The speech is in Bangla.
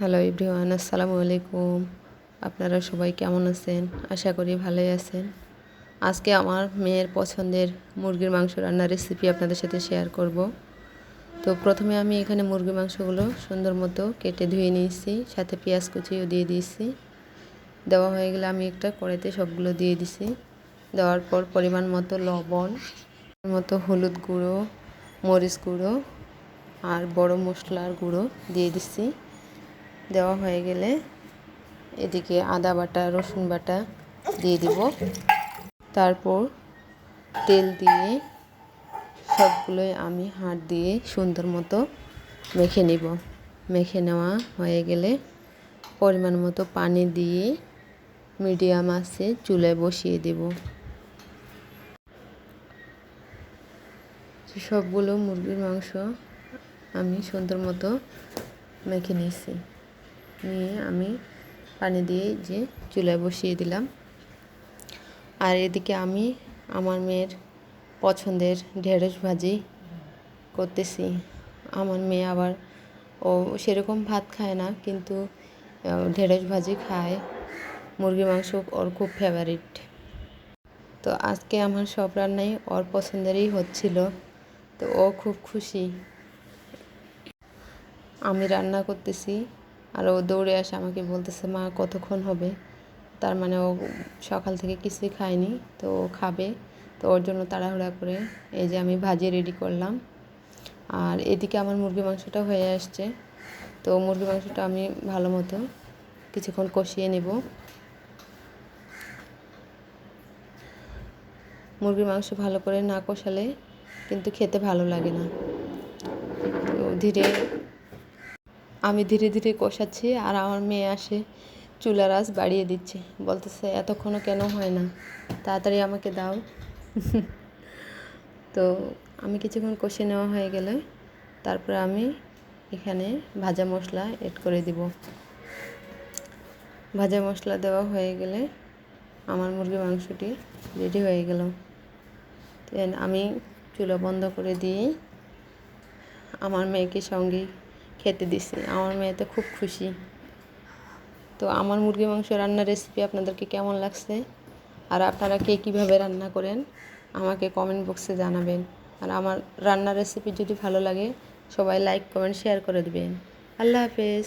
হ্যালো ইব্রিওয়ান আসসালামু আলাইকুম আপনারা সবাই কেমন আছেন? আশা করি ভালোই আছেন। আজকে আমার মেয়ের পছন্দের মুরগির মাংস রান্নার রেসিপি আপনাদের সাথে শেয়ার করব। তো প্রথমে আমি এখানে মুরগির মাংসগুলো সুন্দর মতো কেটে ধুয়ে নিয়েছি, সাথে পেঁয়াজ কুচিও দিয়ে দিয়েছি। দেওয়া হয়ে গেলে আমি একটা কড়াইতে সবগুলো দিয়ে দিছি। দেওয়ার পর পরিমাণ মতো লবণ মতো হলুদ গুঁড়ো, মরিচ গুঁড়ো আর বড় মশলার গুঁড়ো দিয়ে দিচ্ছি দেওয়া হয়ে গেলে এদিকে আদা বাটা, রসুন বাটা দিয়ে দিব। তারপর তেল দিয়ে সবগুলোই আমি হাত দিয়ে সুন্দর মতো মেখে নিব। মেখে নেওয়া হয়ে গেলে পরিমাণ মতো পানি দিয়ে মিডিয়াম আছে চুলায় বসিয়ে দেব। সবগুলো মুরগির মাংস আমি সুন্দর মতো মেখে নিয়েছি। নিয়ে আমি পানি দিয়ে যে চুলায় বসিয়ে দিলাম। আর এদিকে আমি আমার মেয়ের পছন্দের ঢেঁড়স ভাজি করতেছি। আমার মেয়ে আবার ও সেরকম ভাত খায় না, কিন্তু ঢেঁড়স ভাজি খায়। মুরগি মাংস ওর খুব ফেভারিট তো আজকে আমার সব রান্নাই ওর পছন্দেরই হচ্ছিল। তো ও খুব খুশি। আমি রান্না করতেছি আর ও দৌড়ে আসে আমাকে বলতেছে, মা, কতক্ষণ হবে? তার মানে ও সকাল থেকে কিছুই খায়নি, তো ও খাবে। তো ওর জন্য তাড়াহুড়া করে এই যে আমি ভাজি রেডি করলাম। আর এদিকে আমার মুরগি মাংসটা হয়ে আসছে। তো মুরগি মাংসটা আমি ভালো মতো কিছুক্ষণ কষিয়ে নেব। মুরগির মাংস ভালো করে না কষালে কিন্তু খেতে ভালো লাগে না। ধীরে আমি ধীরে ধীরে কষাচ্ছি আর আমার মেয়ে আসে চুলার আঁচ বাড়িয়ে দিচ্ছে। বলতেছে, এতক্ষণও কেন হয় না? তাড়াতাড়ি আমাকে দাও। তো আমি কিছুক্ষণ কষে নেওয়া হয়ে গেলে তারপরে আমি এখানে ভাজা মশলা এড করে দিব। ভাজা মশলা দেওয়া হয়ে গেলে আমার মুরগি মাংসটি রেডি হয়ে গেল। আমি চুলা বন্ধ করে দিয়ে আমার মেয়েকে সঙ্গে খেতে দিছি। আমার মেয়ে তো খুব খুশি। তো আমার মুরগি মাংস রান্নার রেসিপি আপনাদেরকে কেমন লাগছে? আর আপনারা কে কীভাবে রান্না করেন, আমাকে কমেন্ট বক্সে জানাবেন। আর আমার রান্নার রেসিপি যদি ভালো লাগে, সবাই লাইক কমেন্ট শেয়ার করে দেবেন। আল্লাহ হাফেজ।